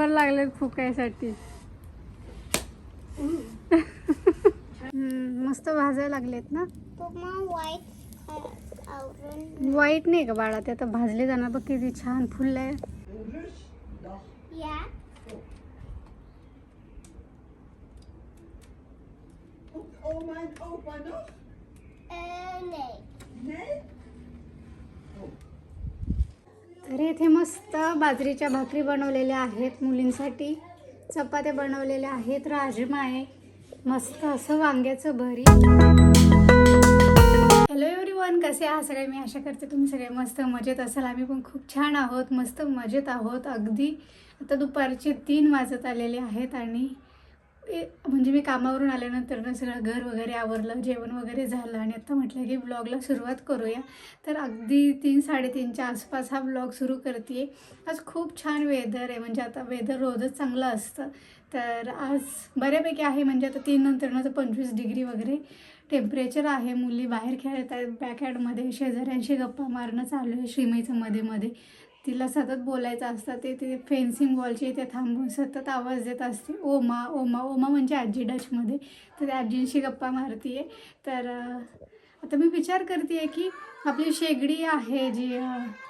Number लागले फुकायसाठी. मस्त भाजायला लागलेत ना? वाईट नाही का बाळा? ते आता भाजले जाणार. बघ किती छान फुललंय. Oh Opa noch? अ, नाही तर इथे मस्त बाजरीच्या भाकरी बनवलेल्या आहेत मुलींसाठी. चपात्या बनवलेल्या आहेत. राजमा आहे. मस्त असं वांग्याचं भरी. हॅलो एव्हरी वन कसे आहात सगळे? मी आशा करते तुम्ही सगळे मस्त मजेत असाल. आम्ही पण खूप छान आहोत मस्त मजेत आहोत. अगदी आता दुपारचे तीन वाजत आलेले आहेत आणि म्हणजे मी कामावरून आल्यानंतर ना सगळं घर वगैरे आवरलं जेवण वगैरे झालं आणि आता म्हटलं की ब्लॉगला सुरुवात करूया. तर अगदी तीन साडेतीनच्या आसपास हा ब्लॉग सुरू करते आज खूप छान वेदर आहे म्हणजे आता वेदर रोजच चांगलं असतं. तर आज बऱ्यापैकी आहे म्हणजे आता तीन नंतर तर पंचवीस डिग्री वगैरे टेम्परेचर आहे. मुली बाहेर खेळत आहेत बॅकयार्डमध्ये शेजाऱ्यांशी गप्पा मारणं चालू आहे श्रीमईचं मध्ये मध्ये. तिला सतत बोलायचं असतं ते ते फेन्सिंग वॉलची इथे थांबून सतत आवाज देत असते. ओमा ओमा ओमा म्हणजे आजी डचमध्ये. तर त्या आजींशी गप्पा मारते तर आता मी विचार करते आहे की आपली शेगडी आहे जी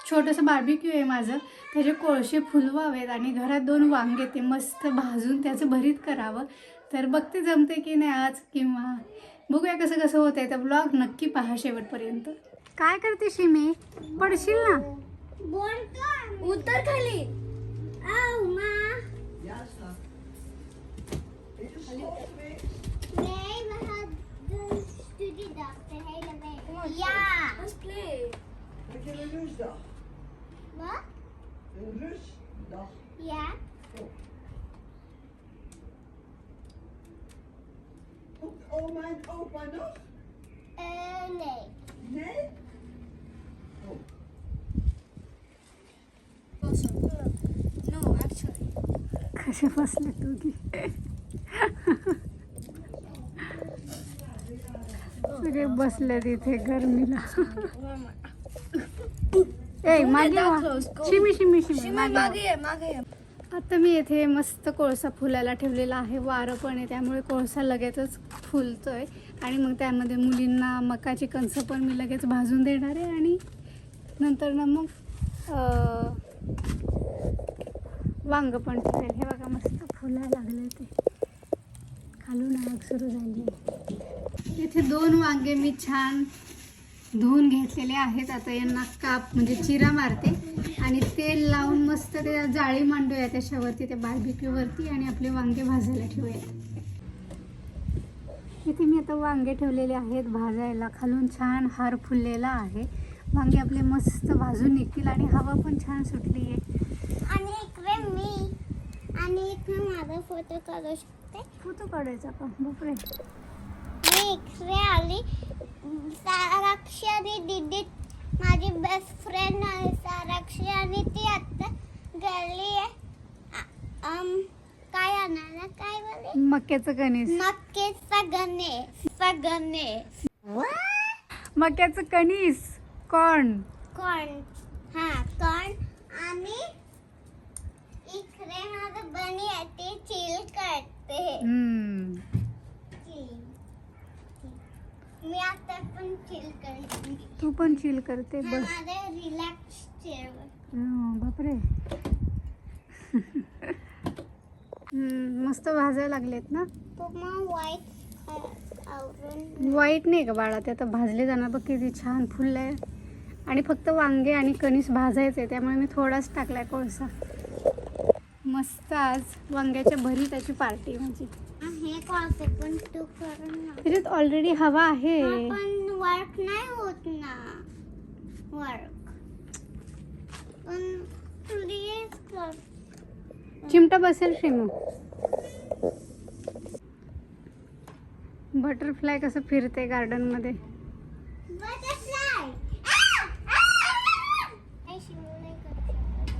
छोटंसं बार्बिक्यू आहे माझं. त्याचे कोळसे फुलवावेत आणि घरात दोन वांगे ते मस्त भाजून त्याचं भरीत करावं. तर बघते जमते की नाही आज किंवा बघूया कसं कसं होत आहे तर ब्लॉग नक्की पहा शेवटपर्यंत. काय करते शिमी? पडशील ना? बोलतो उतर खाली आऊ मा Ja, schat. Dit is onderweg. Nee, we gaan de studiedag de hele week. Ja. Let's play. Heb je een rustdag? Wat? Een rustdag? Ja. Komt oma en opa nog? Uh, nee. Nee? कसे बसले दोघी सगळे बसले तिथे गरमीला. ए मागे वा. शिमी शिमी शिमी मागे वा. आता मी येथे मस्त कोळसा फुलायला ठेवलेला आहे. वारं पण आहे त्यामुळे कोळसा लगेचच फुलतोय. आणि मग त्यामध्ये मुलींना मकाची कणसं पण मी लगेच भाजून देणार आहे. आणि नंतर ना मग अं, वांग पण फुलेल हे बघा मस्त फुला लागले ते. खालून आग सुरू झाली. इथे दोन वांगे मी छान धुवून घेतलेले आहेत. आता यांना काप म्हणजे चिरा मारते आणि तेल लावून मस्त ते जाळी मांडूया त्याच्यावरती त्या बार्बिक्यूवरती आणि आपले वांगे भाजायला ठेवूया इथे मी आता वांगे ठेवलेले आहेत भाजायला. खालून छान हार फुललेला आहे. वांगे आपले मस्त भाजून निघतील आणि हवा पण छान सुटली आहे आणि इकडे माझा फोटो काढू शकते? फोटो काढायचा का बापरे. मी इकडे आली. साराक्षी आणि दीदी माझी बेस्ट फ्रेंड आहे. साराक्षी आणि ती आता गेली आहे. काय आणायला काय बोले मक्याचं कणीस मक्केचा गणेश गणेश. मक्याचं कणीस कॉर्न. कॉर्न. हा कॉर्न आणि माझं आहे ती चिल करते. हम्म. मी आता पण चिल करते. तू पण चिल करते बस. माझ्या रिलॅक्स चेअरवर हं, बापरे. हम्म, मस्त भाजायला लागलेत ना? पप्पा वाईट आवरून वाईट नाही का बाळा ते आता भाजले जाणार. बघ किती छान फुललंय. आणि फक्त वांगे आणि कणीस भाजायचे त्यामुळे मी थोडाच टाकलाय कोळसा. मस्त आज वांग्याच्या भरी त्याची पार्टी माझी हे कॉफी पण तू करून ना त्याच्यात ऑलरेडी हवा आहे पण वर्क नाही होत ना वर्क पण प्लीज कर चिमटा बसेल श्रीमू बटरफ्लाय कसं फिरते गार्डनमध्ये बटरफ्लाय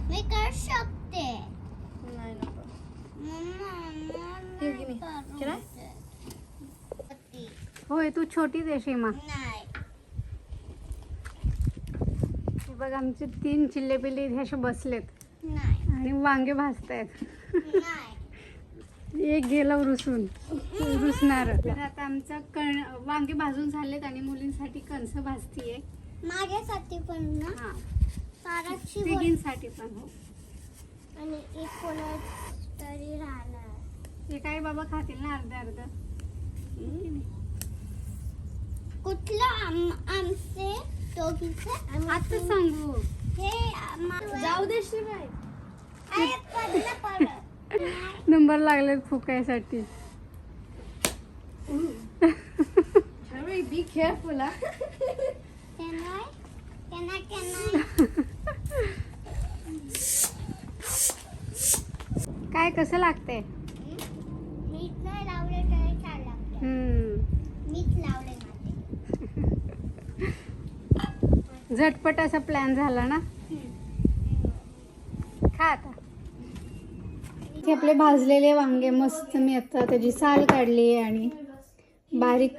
मी करू शकते Can I? नाही होय तू छोटीच आहे सीमा हे बघ आमचे तीन चिल्ले पिल्ले इथे असे बसलेत. नाही. आणि वांगे भाजतायत. नाही. एक गेला रुसून. रुसणार. तर आता आमचं कण वांगे भाजून झालेत आणि मुलींसाठी कणस भाजतीये. माझ्यासाठी पण ना? हा. तिघींसाठी पण हो. आणि एक कोणाच तरी राहणार. ते काय बाबा खातील ना अर्ध अर्ध कुठलं आम- आमचे दोघीचे आता सांगू हे आम्हा- जाऊ दे शिवाय अरे, पडलं, पडलं. नंबर लागले फुकायसाठी? केनाय, केनाय. काय कसं लागते मीठ नाही लावले तरी छान लागते मीठ लावले माझे झटपट असा प्लॅन झाला ना? खा आता. इथे आपले भाजलेले वांगे मस्त मी आता त्याची साल काढली आहे आणि बारीक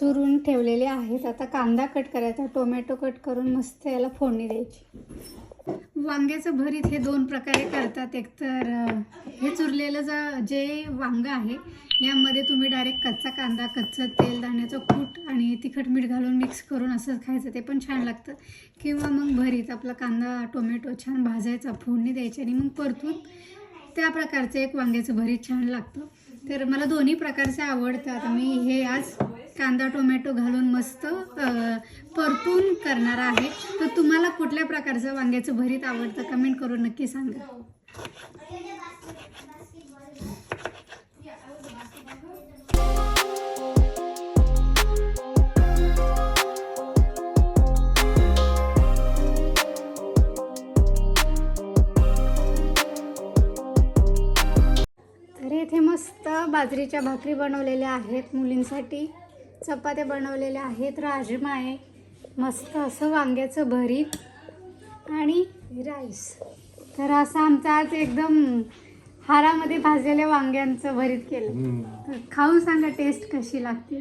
चुरून ठेवलेले आहेत. आता कांदा कट करायचा. टोमॅटो कट करून मस्त याला फोडणी द्यायची. वांग्याचं भरीत हे दोन प्रकारे करतात. एकतर हे चुरलेलं जा जे वांग आहे यामध्ये तुम्ही डायरेक्ट कच्चा कांदा कच्चं तेल दाण्याचं कूट आणि तिखट मीठ घालून मिक्स करून असं खायचं ते पण छान लागतं. किंवा मग भरीत आपला कांदा टोमॅटो छान भाजायचा फोडणी द्यायची आणि मग परतून त्या प्रकारचं एक वांग्याचं भरीत छान लागतं. तर मला दोन्ही प्रकारचे आवडतात. मी हे आज कांदा टोमॅटो घालून मस्त परतून करणार आहे. तर तुम्हाला कुठल्या प्रकारचं वांग्याचं भरीत आवडतं कमेंट करून नक्की सांगा. तर इथे मस्त बाजरीच्या भाकरी बनवलेल्या आहेत मुलींसाठी. चपात्या बनवलेल्या आहेत. राजमा आहे. मस्त असं वांग्याचं भरीत. आणि राईस तर असं आमचं आज एकदम हारामध्ये भाजलेल्या वांग्यांचं भरीत केलं. तर खाऊन सांगा टेस्ट कशी लागते?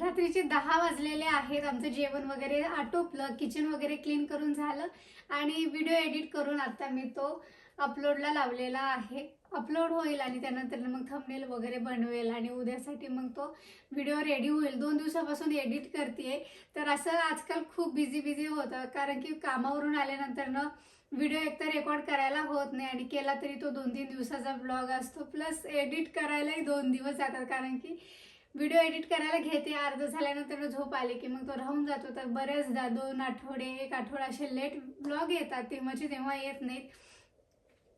रात्रीचे दहा वाजलेले आहेत. आमचं जेवण वगैरे आटोपलं. किचन वगैरे क्लीन करून झालं. आणि व्हिडिओ एडिट करून आता मी तो अपलोडला लावलेला आहे. अपलोड होईल आणि त्यानंतर मग थंबनेल वगैरे बनवेल आणि उद्यासाठी मग तो व्हिडिओ रेडी होईल. दोन दिवसापासून एडिट करते तर असं आजकाल खूप बिझी बिझी होतं. कारण की कामावरून आल्यानंतर ना व्हिडिओ एकतर रेकॉर्ड करायला होत नाही आणि केला तरी तो दोन तीन दिवसाचा ब्लॉग असतो. प्लस एडिट करायलाही दोन दिवस जातात. कारण की व्हिडिओ एडिट करायला घेते. अर्ध झाल्यानंतर झोप आली की मग तो राहून जातो. तर बऱ्याचदा दोन आठवडे एक आठवडा असे लेट ब्लॉग येतात. तेव्हाचे तेव्हा येत नाहीत.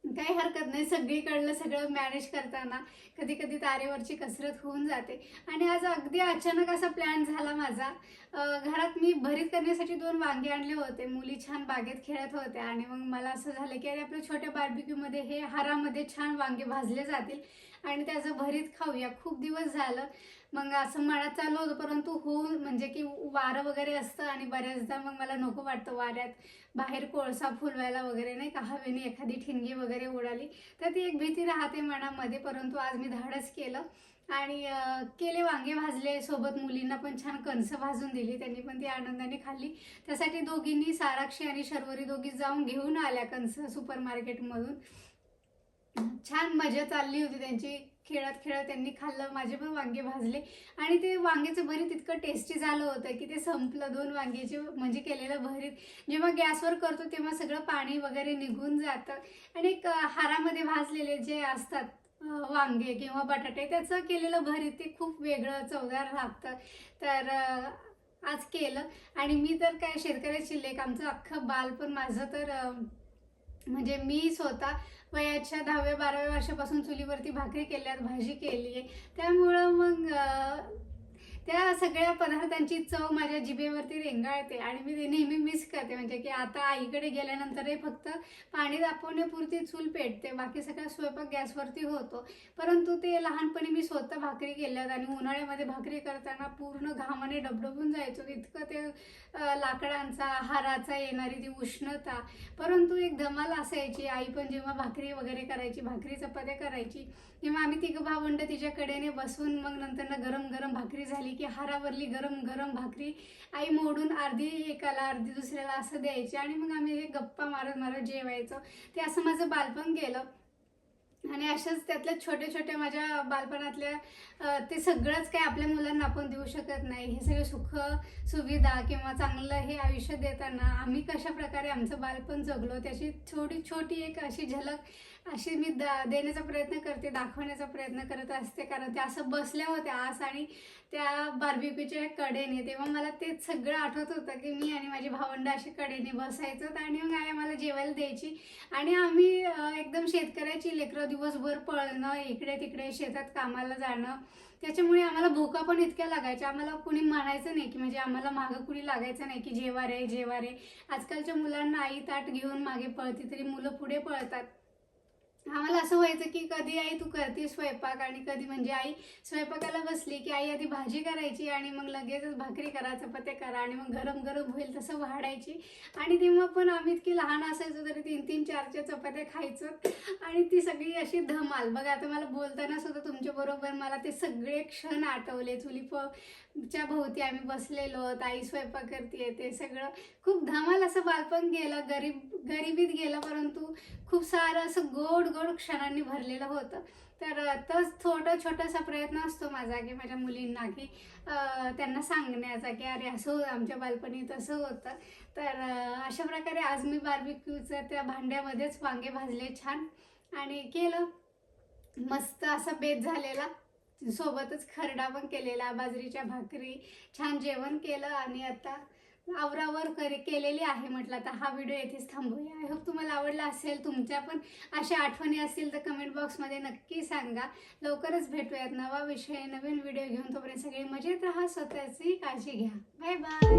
काही हरकत नाही. सगळीकडलं सगळं मॅनेज करताना कधी कधी तारेवरची कसरत होऊन जाते. आणि आज अगदी अचानक असा प्लॅन झाला माझा. घरात मी भरीत करण्यासाठी दोन वांगे आणले होते. मुली छान बागेत खेळत होत्या आणि मग मला असं झालं की अरे आपल्या छोट्या बार्बिक्यूमध्ये हे हारामध्ये छान वांगे भाजले जातील आणि त्याचं भरीत खाऊया. खूप दिवस झालं. मग असं मनात चालू होतं परंतु हो म्हणजे की वारं वगैरे असतं आणि बऱ्याचदा मग मला नको वाटतं वाऱ्यात बाहेर कोळसा फुलवायला वगैरे नाही का हवेने एखादी ठिणगी वगैरे उडाली. तर ती एक भीती राहते मनामध्ये परंतु आज मी धाडस केलं. आणि केले वांगे भाजले सोबत मुलींना पण छान कणसं भाजून दिली त्यांनी पण ती आनंदाने खाल्ली. त्यासाठी दोघींनी साराक्षी आणि शर्वरी दोघी जाऊन घेऊन आल्या कणसं सुपर मार्केटमधून छान मजा चालली होती त्यांची. खेळत खेळत त्यांनी खाल्लं माझे पण वांगे भाजले. आणि ते वांग्याचं भरीत इतकं टेस्टी झालं होतं की ते संपलं दोन वांग्याचे म्हणजे केलेलं भरीत. जेव्हा गॅसवर करतो तेव्हा सगळं पाणी वगैरे निघून जातं. आणि एक हारामध्ये भाजलेले जे असतात वांगे किंवा बटाटे त्याचं केलेलं भरीत ते खूप वेगळं चवदार लागतं. तर आज केलं. आणि मी तर काय शेतकऱ्याची लेख आमचं अख्खं बालपण माझं तर म्हणजे मी स्वतः वयाच्या दहाव्या बाराव्या वर्षापासून चुलीवरती भाकरी केल्यात भाजी केली आहे त्यामुळं मग त्या सगळ्या पदार्थांची चव माझ्या जिभेवरती रेंगाळते आणि मी ते नेहमी मिस करते. म्हणजे की आता आईकडे गेल्यानंतरही फक्त पाणी तापवण्यापुरती चूल पेटते. बाकी सगळा स्वयंपाक गॅसवरती होतो. परंतु ते लहानपणी मी स्वतः भाकरी केल्यात आणि उन्हाळ्यामध्ये भाकरी करताना पूर्ण घामाने डबडबून जायचो. इतकं ते लाकडांचा हाराचा येणारी ती उष्णता. परंतु एक धमाल असायची. आई पण जेव्हा भाकरी वगैरे करायची भाकरी चपात्या करायची तेव्हा आम्ही तिघं भावंड तिच्याकडेने बसून मग नंतर गरम गरम भाकरी झाली की हारावरली गरम गरम भाकरी आई मोडून अर्धी एकाला अर्धी दुसऱ्याला असं द्यायची. आणि मग आम्ही हे गप्पा मारत मारत जेवायचो. ते असं माझं बालपण गेलं. आणि अशाच त्यातल्या छोट्या छोट्या माझ्या बालपणातल्या ते सगळंच काही आपल्या मुलांना आपण देऊ शकत नाही. हे सगळे सुख सुविधा किंवा चांगलं हे आयुष्य देताना आम्ही कशा प्रकारे आमचं बालपण जगलो त्याची थोडी छोटी एक अशी झलक अशी मी द देण्याचा प्रयत्न करते दाखवण्याचा प्रयत्न करत असते. कारण त्या असं बसल्या होत्या आज आणि त्या बार्बिक्यूच्या कडेने. तेव्हा मला तेच सगळं आठवत होतं की मी आणि माझी भावंड अशी कडेने बसायचो आणि मग आई आम्हाला जेवायला द्यायची. आणि आम्ही एकदम शेतकऱ्याची लेकरं दिवसभर पळणं इकडे तिकडे शेतात कामाला जाणं. त्याच्यामुळे आम्हाला भूका पण इतक्या लागायच्या. आम्हाला कुणी म्हणायचं नाही की म्हणजे आम्हाला मागं कुणी लागायचं नाही की जेवा रे जेवा रे. आजकालच्या मुलांना आई ताट घेऊन मागे पळते तरी मुलं पुढे पळतात. आम्हाला असं व्हायचं की कधी आई तू करते स्वयंपाक आणि कधी म्हणजे आई स्वयंपाकाला बसली की आई आधी भाजी करायची आणि मग लगेचच भाकरी करा चपात्या करा आणि मग गरम गरम होईल तसं वाढायची. आणि तेव्हा पण आम्ही इतकी लहान असायचो तरी तीन तीन चार चार चपात्या खायचो. आणि ती सगळी अशी धमाल. बघा आता मला बोलताना सुद्धा तुमच्याबरोबर मला ते सगळे क्षण आठवले. चुली प च्या भोवती आम्ही बसलेलो आई स्वयंपाक करते ते सगळं. खूप धमाल असं बालपण गेलं गरीब गरिबीत गेलं परंतु खूप सारं असं गोड गोड क्षणांनी भरलेलं होतं. तर तोच थोडा छोटासा प्रयत्न असतो माझा की माझ्या मुलींना की त्यांना सांगण्याचा की अरे असं होतं आमच्या बालपणी तसं होतं. तर अशा प्रकारे आज मी बार्बिक्यूचं त्या भांड्यामध्येच वांगे भाजले छान आणि केलं. मस्त असा बेत झालेला. सोबतच खरडा पण केलेला बाजरीच्या भाकरी छान जेवण केलं आणि आता आवरावर करे केलेली आहे म्हटलं आता हा व्हिडिओ येथेच थांबूया. आय होप तुम्हाला आवडला असेल तुमच्या पण अशा आठवणी असतील तर कमेंट बॉक्समध्ये नक्की सांगा. लवकरच भेटूयात नवा विषय नवीन व्हिडिओ घेऊन. तोपर्यंत सगळे मजेत राहा स्वतःची काळजी घ्या. Bye bye